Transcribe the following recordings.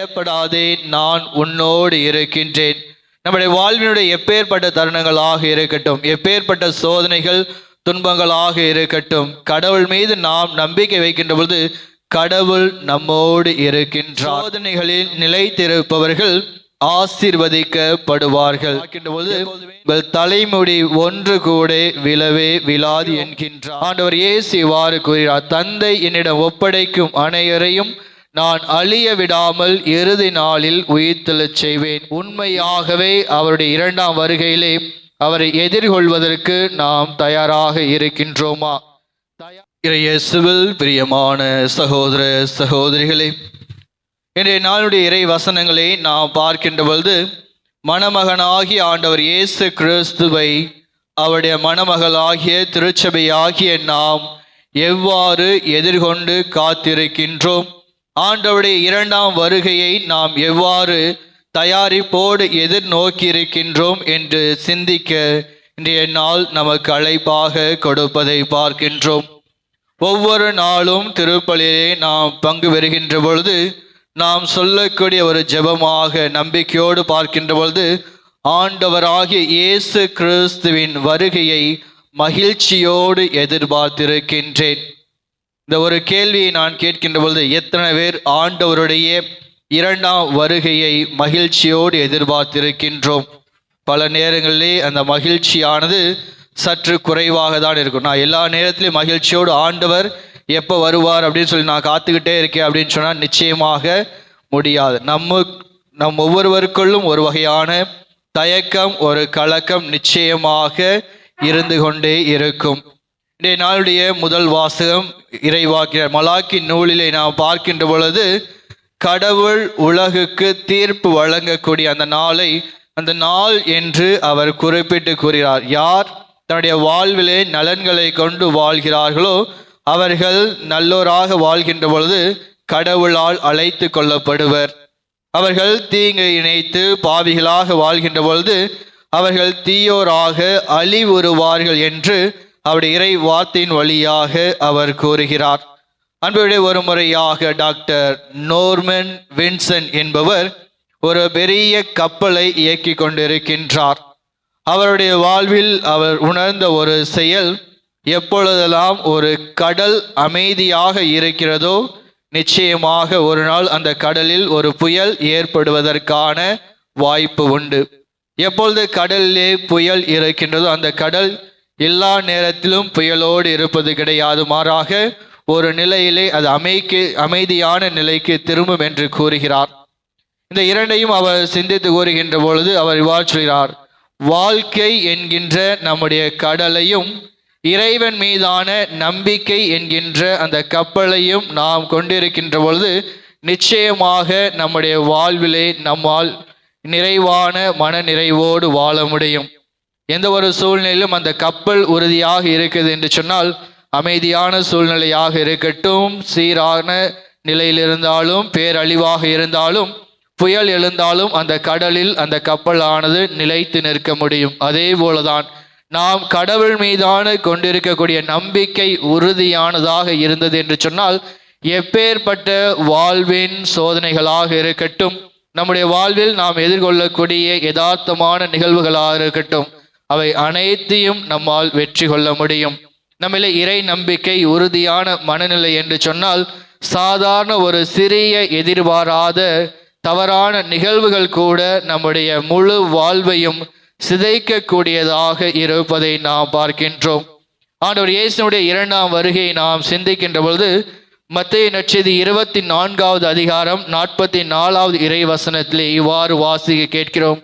பயப்படாதே நான் உன்னோடு இருக்கின்றேன். நம்முடைய வாழ்வினுடைய எப்பேற்பட்ட தருணங்களாக இருக்கட்டும் எப்பேற்பட்ட சோதனைகள் துன்பங்களாக இருக்கட்டும் கடவுள் மீது நாம் நம்பிக்கை வைக்கின்ற பொழுது கடவுள் நம்மோடு இருக்கின்றார். சோதனைகளில் நிலைத்திருப்பவர்கள் ஆசீர்வதிக்கப்படுவார்கள். உங்கள் தலைமுடி ஒன்று கூட விழவே விழாது என்கின்றார். ஆண்டவர் இயேசு இவ்வாறு கூறுகிறார் தந்தை என்னிடம் ஒப்படைக்கும் அனைவரையும் நான் அழிய விடாமல் இறுதி நாளில் உயிர்த்தெழச் செய்வேன். உண்மையாகவே அவருடைய இரண்டாம் வருகையிலே அவரை எதிர்கொள்வதற்கு நாம் தயாராக இருக்கின்றோமா? இறையேசுவில் பிரியமான சகோதர சகோதரிகளே இன்றைய நாளுடைய இறை வசனங்களை நாம் பார்க்கின்ற பொழுது மணமகனாகி ஆண்டவர் இயேசு கிறிஸ்துவை அவருடைய மணமகளாகிய திருச்சபையாகிய நாம் எவ்வாறு எதிர்கொண்டு காத்திருக்கின்றோம்? ஆண்டவருடைய இரண்டாம் வருகையை நாம் எவ்வாறு தயாரிப்போடு எதிர்நோக்கியிருக்கின்றோம் என்று சிந்திக்க இன்றைய நாள் நமக்கு அழைப்பாக கொடுப்பதை பார்க்கின்றோம். ஒவ்வொரு நாளும் திருப்பலியிலே நாம் பங்கு பெறுகின்ற பொழுது நாம் சொல்லக்கூடிய ஒரு ஜெபமாக நம்பிக்கையோடு பார்க்கின்ற பொழுது ஆண்டவராகிய இயேசு கிறிஸ்துவின் வருகையை மகிழ்ச்சியோடு எதிர்பார்த்திருக்கின்றேன். இந்த ஒரு கேள்வியை நான் கேட்கின்ற பொழுது எத்தனை பேர் ஆண்டவருடைய இரண்டாம் வருகையை மகிழ்ச்சியோடு எதிர்பார்த்திருக்கின்றோம்? பல நேரங்களிலே அந்த மகிழ்ச்சியானது சற்று குறைவாக தான் இருக்கும். நான் எல்லா நேரத்திலையும் மகிழ்ச்சியோடு ஆண்டவர் எப்போ வருவார் அப்படின்னு சொல்லி நான் காத்துக்கிட்டே இருக்கேன் அப்படின்னு சொன்னால் நிச்சயமாக முடியாது. நம்ம நம் ஒவ்வொருவருக்குள்ளும் ஒரு வகையான தயக்கம் ஒரு கலக்கம் நிச்சயமாக இருந்து கொண்டே இருக்கும். இன்றைய நாளுடைய முதல் வாசகம் இறைவாக்கிய மலாக்கி நூலிலே நாம் பார்க்கின்ற பொழுது கடவுள் உலகுக்கு தீர்ப்பு வழங்கக்கூடிய அந்த நாளை அந்த நாள் என்று அவர் குறிப்பிட்டு கூறுகிறார். யார் தன்னுடைய வாழ்விலே நலன்களை கொண்டு வாழ்கிறார்களோ அவர்கள் நல்லோராக வாழ்கின்ற பொழுது கடவுளால் அழைத்து கொள்ளப்படுவர். அவர்கள் தீங்கை இணைத்து பாவிகளாக வாழ்கின்ற பொழுது அவர்கள் தீயோராக அழிவுறுவார்கள் என்று அவருடைய இறை வார்த்தையின் வழியாக அவர் கூறுகிறார். அன்புடைய ஒரு முறையாக டாக்டர் நோர்மன் வின்சன் என்பவர் ஒரு பெரிய கப்பலை இயக்கி கொண்டிருக்கின்றார். அவருடைய வாழ்வில் அவர் உணர்ந்த ஒரு செயல் எப்பொழுதெல்லாம் ஒரு கடல் அமைதியாக இருக்கிறதோ நிச்சயமாக ஒரு நாள் அந்த கடலில் ஒரு புயல் ஏற்படுவதற்கான வாய்ப்பு உண்டு. எப்பொழுது கடலிலே புயல் இருக்கின்றதோ அந்த கடல் எல்லா நேரத்திலும் புயலோடு இருப்பது கிடையாது மாறாக ஒரு நிலையிலே அது அமைக்கு அமைதியான நிலைக்கு திரும்பும் என்று கூறுகிறார். இந்த இரண்டையும் அவர் சிந்தித்து கூறுகின்ற பொழுது அவர் இவ்வாறு சொல்கிறார் வாழ்க்கை என்கின்ற நம்முடைய கடலையும் இறைவன் மீதான நம்பிக்கை என்கின்ற அந்த கப்பலையும் நாம் கொண்டிருக்கின்ற பொழுது நிச்சயமாக நம்முடைய வாழ்விலே நம்மால் நிறைவான மன நிறைவோடு வாழ முடியும். எந்த ஒரு சூழ்நிலையிலும் அந்த கப்பல் உறுதியாக இருக்குது என்று சொன்னால் அமைதியான சூழ்நிலையாக இருக்கட்டும் சீரான நிலையில் இருந்தாலும் பேரழிவாக இருந்தாலும் புயல் எழுந்தாலும் அந்த கடலில் அந்த கப்பலானது நிலைத்து நிற்க முடியும். அதே போலதான் நாம் கடவுள் மீதான கொண்டிருக்கக்கூடிய நம்பிக்கை உறுதியானதாக இருந்தது என்று சொன்னால் எப்பேற்பட்ட வாழ்வின் சோதனைகளாக இருக்கட்டும் நம்முடைய வாழ்வில் நாம் எதிர்கொள்ளக்கூடிய யதார்த்தமான நிகழ்வுகளாக இருக்கட்டும் அவை அனைத்தையும் நம்மால் வெற்றி கொள்ள முடியும். நம்மிலே இறை நம்பிக்கை உறுதியான மனநிலை என்று சொன்னால் சாதாரண ஒரு சிறிய எதிர்பாராத தவறான நிகழ்வுகள் கூட நம்முடைய முழு வாழ்வையும் சிதைக்கக்கூடியதாக இருப்பதை நாம் பார்க்கின்றோம். ஆண்டவர் இயேசுனுடைய இரண்டாம் வருகையை நாம் சிந்திக்கின்ற பொழுது மத்திய நட்சதி இருபத்தி நான்காவது அதிகாரம் நாற்பத்தி நாலாவது இறை வசனத்திலே இவ்வாறு வாசிக்க கேட்கிறோம்.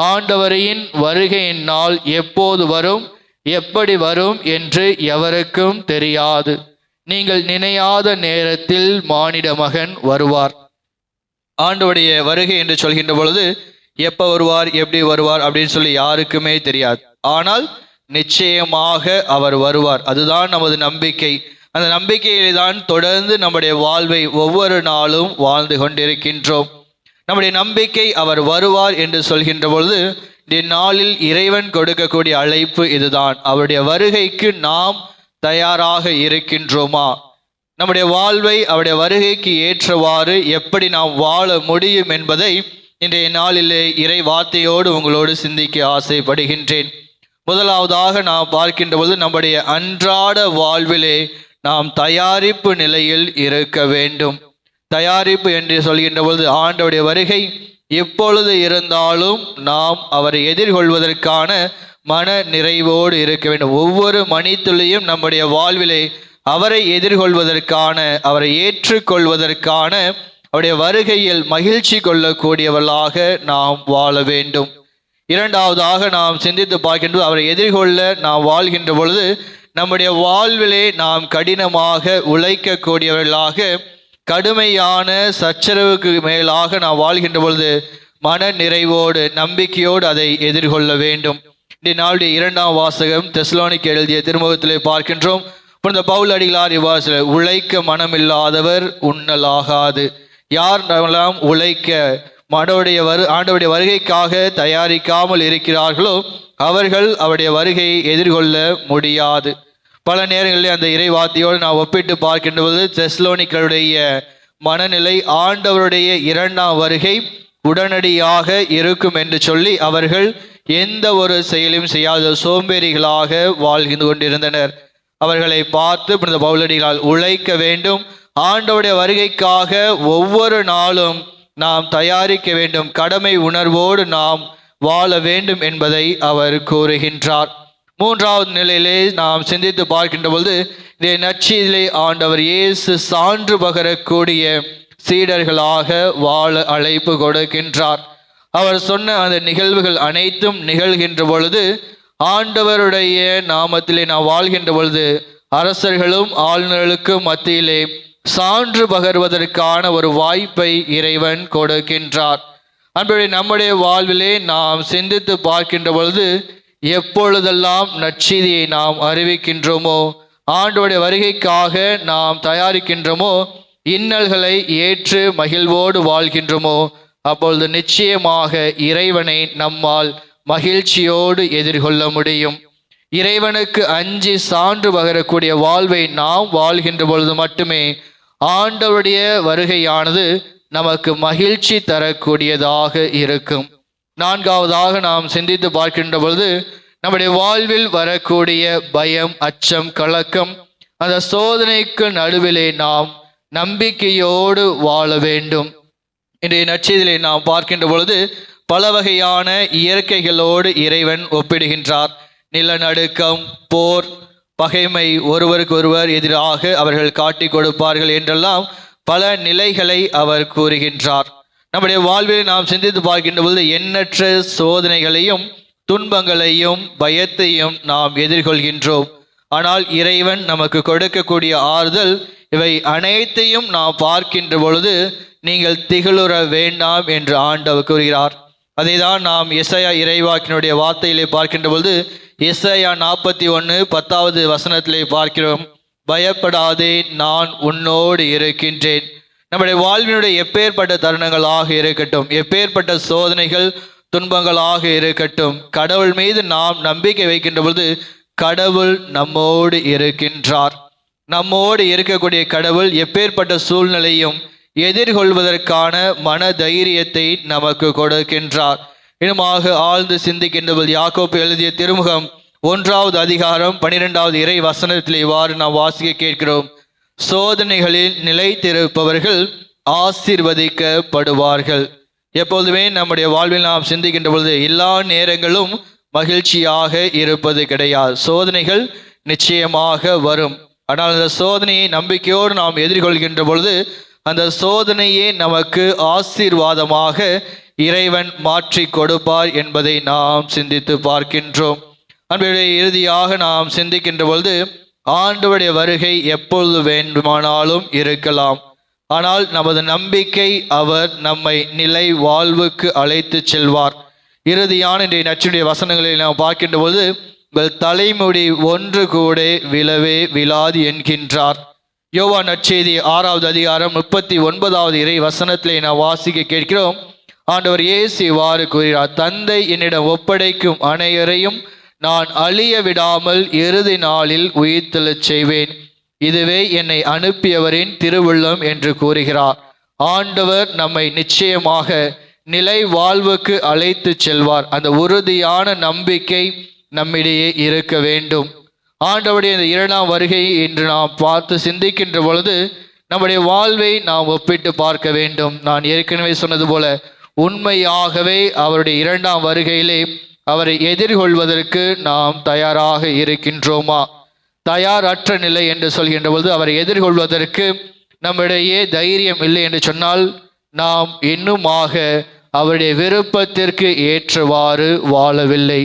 ஆண்டவரையின் வருகையின் நாள் எப்போது வரும்? எப்படி வரும் என்று எவருக்கும் தெரியாது. நீங்கள் நினையாத நேரத்தில் மானிட மகன் வருவார். ஆண்டவுடைய வருகை என்று சொல்கின்ற பொழுது எப்போ வருவார் எப்படி வருவார் அப்படின்னு சொல்லி யாருக்குமே தெரியாது. ஆனால் நிச்சயமாக அவர் வருவார். அதுதான் நமது நம்பிக்கை. அந்த நம்பிக்கையில்தான் தொடர்ந்து நம்முடைய வாழ்வை ஒவ்வொரு நாளும் வாழ்ந்து கொண்டிருக்கின்றோம். நம்முடைய நம்பிக்கை அவர் வருவார் என்று சொல்கின்ற பொழுது இந்நாளில் இறைவன் கொடுக்கக்கூடிய அழைப்பு இதுதான். அவருடைய வருகைக்கு நாம் தயாராக இருக்கின்றோமா? நம்முடைய வாழ்வை அவருடைய வருகைக்கு ஏற்றவாறு எப்படி நாம் வாழ முடியும் என்பதை இன்றைய நாளிலே இறை வார்த்தையோடு உங்களோடு சிந்திக்க ஆசைப்படுகின்றேன். முதலாவதாக நாம் பார்க்கின்ற பொழுது நம்முடைய அன்றாட வாழ்விலே நாம் தயாரிப்பு நிலையில் இருக்க வேண்டும். தயாரிப்பு என்று சொல்கின்ற பொழுது ஆண்டவுடைய வருகை எப்பொழுது இருந்தாலும் நாம் அவரை எதிர்கொள்வதற்கான மன நிறைவோடு இருக்க வேண்டும். ஒவ்வொரு மணித்துளியும் நம்முடைய வாழ்விலே அவரை எதிர்கொள்வதற்கான அவரை ஏற்றுக்கொள்வதற்கான அவருடைய வருகையில் மகிழ்ச்சி கொள்ளக்கூடியவர்களாக நாம் வாழ வேண்டும். இரண்டாவதாக நாம் சிந்தித்து பார்க்கின்றது அவரை எதிர்கொள்ள நாம் வாழ்கின்ற பொழுது நம்முடைய வாழ்விலே நாம் கடினமாக உழைக்கக்கூடியவர்களாக கடுமையான சச்சரவுக்கு மேலாக நாம் வாழ்கின்ற பொழுது மன நிறைவோடு நம்பிக்கையோடு அதை எதிர்கொள்ள வேண்டும். இன்றைய நாளுடைய இரண்டாம் வாசகம் தெஸ்லோனிக்கு எழுதிய திருமுகத்திலே பார்க்கின்றோம். புனித பவுல் அடிகளார் இவ்வாறு உழைக்க மனமில்லாதவர் உண்ணலாகாது. யார் நம்மெல்லாம் உழைக்க மனவுடைய வரு ஆண்டவுடைய வருகைக்காக தயாரிக்காமல் இருக்கிறார்களோ அவர்கள் அவருடைய வருகையை எதிர்கொள்ள முடியாது. பல நேரங்களில் அந்த இறைவார்த்தையோடு நான் ஒப்பிட்டு பார்க்கின்ற போது தெஸ்லோனிக்களுடைய மனநிலை ஆண்டவருடைய இரண்டாம் வருகை உடனடியாக இருக்கும் என்று சொல்லி அவர்கள் எந்த ஒரு செயலையும் செய்யாத சோம்பேறிகளாக வாழ்ந்து கொண்டிருந்தனர். அவர்களை பார்த்து புனித பவுலடிகளால் உழைக்க வேண்டும். ஆண்டவருடைய வருகைக்காக ஒவ்வொரு நாளும் நாம் தயாரிக்க வேண்டும். கடமை உணர்வோடு நாம் வாழ வேண்டும் என்பதை அவர் கூறுகின்றார். மூன்றாவது நிலையிலே நாம் சிந்தித்து பார்க்கின்ற பொழுது இதே நச்சியிலே ஆண்டவர் இயேசு சான்று பகரக்கூடிய சீடர்களாக வாழ அழைப்பு கொடுக்கின்றார். அவர் சொன்ன அந்த நிகழ்வுகள் அனைத்தும் நிகழ்கின்ற பொழுது ஆண்டவருடைய நாமத்திலே நாம் வாழ்கின்ற பொழுது அரசர்களும் ஆளுநர்களுக்கும் மத்தியிலே சான்று பகர்வதற்கான ஒரு வாய்ப்பை இறைவன் கொடுக்கின்றார். அன்புடைய நம்முடைய வாழ்விலே நாம் சிந்தித்து பார்க்கின்ற பொழுது எப்பொழுதெல்லாம் நற்செய்தியை நாம் அறிவிக்கின்றோமோ ஆண்டோடைய வருகைக்காக நாம் தயாரிக்கின்றோமோ இன்னல்களை ஏற்று மகிழ்வோடு வாழ்கின்றோமோ அப்பொழுது நிச்சயமாக இறைவனை நம்மால் மகிழ்ச்சியோடு எதிர்கொள்ள முடியும். இறைவனுக்கு அஞ்சு சான்று பகரக்கூடிய வாழ்வை நாம் வாழ்கின்ற பொழுது மட்டுமே ஆண்டவருடைய வருகையானது நமக்கு மகிழ்ச்சி தரக்கூடியதாக இருக்கும். நான்காவதாக நாம் சிந்தித்து பார்க்கின்ற பொழுது நம்முடைய வாழ்வில் வரக்கூடிய பயம் அச்சம் கலக்கம் அந்த சோதனைக்கு நடுவிலே நாம் நம்பிக்கையோடு வாழ வேண்டும். இன்றைய நற்செய்தியிலே நாம் பார்க்கின்ற பொழுது பல வகையான இயற்கைகளோடு இறைவன் ஒப்பிடுகின்றார். நிலநடுக்கம் போர் பகைமை ஒருவருக்கு ஒருவர் எதிராக அவர்கள் காட்டி கொடுப்பார்கள் என்றெல்லாம் பல நிலைகளை அவர் கூறுகின்றார். நம்முடைய வாழ்வில் நாம் சிந்தித்து பார்க்கின்ற பொழுது எண்ணற்ற சோதனைகளையும் துன்பங்களையும் பயத்தையும் நாம் எதிர்கொள்கின்றோம். ஆனால் இறைவன் நமக்கு கொடுக்கக்கூடிய ஆறுதல் இவை அனைத்தையும் நாம் பார்க்கின்ற பொழுது நீங்கள் திகழுற வேண்டாம் என்று ஆண்டவர் கூறுகிறார். அதைதான் நாம் இசையா இறைவாக்கினுடைய வார்த்தையிலே பார்க்கின்ற பொழுது இசையா நாற்பத்தி ஒன்று பத்தாவது வசனத்திலே பார்க்கிறோம். பயப்படாதே நான் உன்னோடு இருக்கின்றேன். நம்முடைய வாழ்வினுடைய எப்பேற்பட்ட தருணங்களாக இருக்கட்டும் எப்பேற்பட்ட சோதனைகள் துன்பங்களாக இருக்கட்டும் கடவுள் மீது நாம் நம்பிக்கை வைக்கின்ற பொழுது கடவுள் நம்மோடு இருக்கின்றார். நம்மோடு இருக்கக்கூடிய கடவுள் எப்பேற்பட்ட சூழ்நிலையும் எதிர்கொள்வதற்கான மன தைரியத்தை நமக்கு கொடுக்கின்றார். இனமாக ஆழ்ந்து சிந்திக்கின்றபோது யாக்கோப்பு எழுதிய திருமுகம் ஒன்றாவது அதிகாரம் பனிரெண்டாவது இறை வசனத்தில் இவ்வாறு நாம் வாசிக்க கேட்கிறோம். சோதனைகளில் நிலைத்திருப்பவர்கள் ஆசிர்வதிக்கப்படுவார்கள். எப்போதுமே நம்முடைய வாழ்வில் நாம் சிந்திக்கின்ற பொழுது எல்லா நேரங்களும் மகிழ்ச்சியாக இருப்பது கிடையாது. சோதனைகள் நிச்சயமாக வரும். ஆனால் அந்த சோதனையை நம்பிக்கையோடு நாம் எதிர்கொள்கின்ற பொழுது அந்த சோதனையே நமக்கு ஆசீர்வாதமாக இறைவன் மாற்றி கொடுப்பார் என்பதை நாம் சிந்தித்து பார்க்கின்றோம். அன்புடைய இறுதியாக நாம் சிந்திக்கின்ற பொழுது ஆண்டவருடைய வருகை எப்பொழுது வேண்டுமானாலும் இருக்கலாம். ஆனால் நமது நம்பிக்கை அவர் நம்மை நிலை வாழ்வுக்கு அழைத்து செல்வார். இறுதியான இன்றைய நச்சுடைய வசனங்களை நாம் பார்க்கின்ற பொழுது உங்கள் தலைமுடி ஒன்று கூட விழவே விழாது என்கின்றார். யோவா நற்செய்தி ஆறாவது அதிகாரம் முப்பத்தி ஒன்பதாவது இறை வசனத்திலே நாம் வாசிக்க கேட்கிறோம். ஆண்டவர் இயேசு இவ்வாறு கூறுகிறார் தந்தை என்னிடம் ஒப்படைக்கும் அனைவரையும் நான் அழிய விடாமல் இறுதி நாளில் உயிர்த்தெழச் செய்வேன். இதுவே என்னை அனுப்பியவரின் திருவுள்ளம் என்று கூறுகிறார். ஆண்டவர் நம்மை நிச்சயமாக நிலை வாழ்வுக்கு அழைத்து செல்வார். அந்த உறுதியான நம்பிக்கை நம்மிடையே இருக்க வேண்டும். ஆண்டவருடைய இந்த இரண்டாம் வருகையை இன்று நாம் பார்த்து சிந்திக்கின்ற பொழுது நம்முடைய வாழ்வை நாம் ஒப்பிட்டு பார்க்க வேண்டும். நான் ஏற்கனவே சொன்னது போல உண்மையாகவே அவருடைய இரண்டாம் வருகையிலே அவரை எதிர்கொள்வதற்கு நாம் தயாராக இருக்கின்றோமா? தயாரற்ற நிலை என்று சொல்கின்ற பொழுது அவரை எதிர்கொள்வதற்கு நம்மிடையே தைரியம் இல்லை என்று சொன்னால் நாம் இன்னுமாக அவருடைய விருப்பத்திற்கு ஏற்றவாறு வாழவில்லை.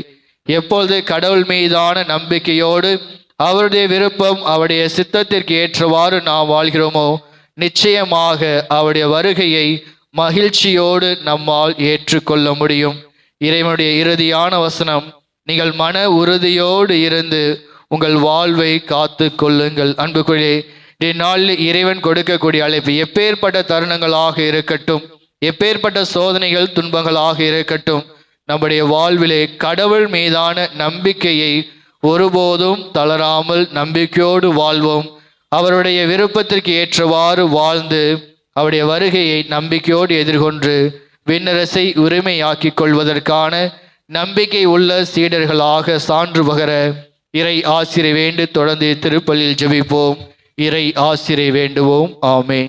எப்பொழுது கடவுள் மீதான நம்பிக்கையோடு அவருடைய விருப்பம் அவருடைய சித்தத்திற்கு ஏற்றவாறு நாம் வாழ்கிறோமோ நிச்சயமாக அவருடைய வருகையை மகிழ்ச்சியோடு நம்மால் ஏற்றுக்கொள்ள முடியும். இறைவனுடைய இறுதியான வசனம் நீங்கள் மன உறுதியோடு இருந்து உங்கள் வாழ்வை காத்து கொள்ளுங்கள். அன்புக்குள்ளே இந்நாளில் இறைவன் கொடுக்கக்கூடிய அழைப்பு எப்பேற்பட்ட தருணங்களாக இருக்கட்டும் எப்பேற்பட்ட சோதனைகள் துன்பங்களாக இருக்கட்டும் நம்முடைய வாழ்விலே கடவுள் மீதான நம்பிக்கையை ஒருபோதும் தளராமல் நம்பிக்கையோடு வாழ்வோம். அவருடைய விருப்பத்திற்கு ஏற்றவாறு வாழ்ந்து அவருடைய வருகையை நம்பிக்கையோடு எதிர்கொண்டு விண்ணரசை உரிமையாக்கிக் கொள்வதற்கான நம்பிக்கை உள்ள சீடர்களாக சான்று பகர இறை ஆசிரை வேண்டு தொடர்ந்து திருப்பலில் ஜெபிப்போம். இறை ஆசிரை வேண்டுவோம். ஆமே